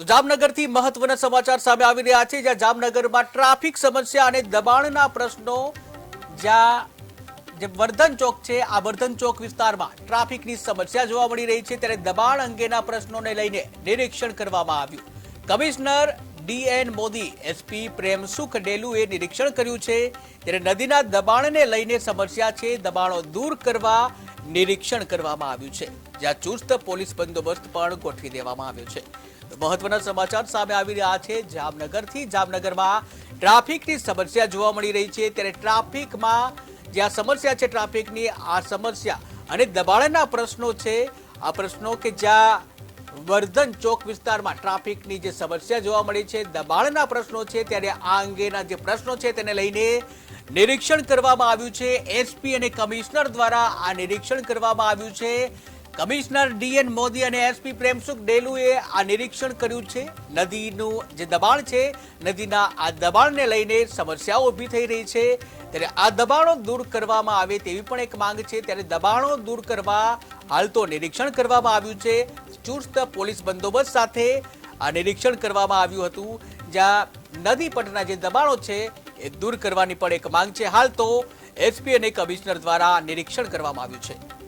તો જામનગરથી મહત્વના સમાચાર સામે આવી રહ્યા છે, જ્યાં જામનગરમાં ટ્રાફિક સમસ્યા અને દબાણના પ્રશ્નો, જ્યાં જે વર્ધન ચોક છે, આ વર્ધન ચોક વિસ્તારમાં ટ્રાફિકની સમસ્યા જોવા મળી રહી છે, ત્યારે દબાણ અંગેના પ્રશ્નોને લઈને નિરીક્ષણ કરવામાં આવ્યું. Commissioner DN Modi SP Premsukh ડેલુએ નિરીક્ષણ કર્યું છે, ત્યારે નદીના દબાણને લઈને સમસ્યા છે, દબાણો દૂર કરવા નિરીક્ષણ કરવામાં આવ્યું છે, જ્યાં ચુસ્ત પોલીસ બંદોબસ્ત પણ ગોઠવી દેવામાં આવ્યો છે. મહત્વના સમાચાર સામે આવી રહ્યા છે. જામનગરથી જામનગરમાં ટ્રાફિકની સમસ્યા જોવા મળી રહી છે. ત્યારે ટ્રાફિકમાં જ્યાં સમસ્યા છે ટ્રાફિકની, આ સમસ્યા અને દબાણના પ્રશ્નો છે. આ પ્રશ્નો કે જ્યાં વર્ધન ચોક વિસ્તારમાં ટ્રાફિકની જે સમસ્યા જોવા મળી છે, દબાણના પ્રશ્નો છે, ત્યારે આ અંગેના જે પ્રશ્નો છે તેને લઈને નિરીક્ષણ કરવામાં આવ્યું છે. એસપી અને કમિશનર દ્વારા આ નિરીક્ષણ કરવામાં આવ્યું છે. કમિશનર ડીએન મોદી અને એસપી પ્રેમસુખ ડેલુએ આ નિરીક્ષણ કર્યું છે. નદીનું જે દબાણ છે, નદીના આ દબાણને લઈને સમસ્યાઓ ઊભી થઈ રહી છે. ત્યારે આ દબાણો દૂર કરવામાં આવે તેવી પણ એક માંગ છે. ત્યારે દબાણો દૂર કરવા હાલ તો નિરીક્ષણ કરવામાં આવ્યું છે. ચુસ્ત પોલીસ બંદોબસ્ત સાથે આ નિરીક્ષણ કરવામાં આવ્યું હતું. જ્યાં નદી પટના જે દબાણો છે એ દૂર કરવાની પણ એક માંગ છે. હાલ તો એસપી અને કમિશનર દ્વારા નિરીક્ષણ કરવામાં આવ્યું છે.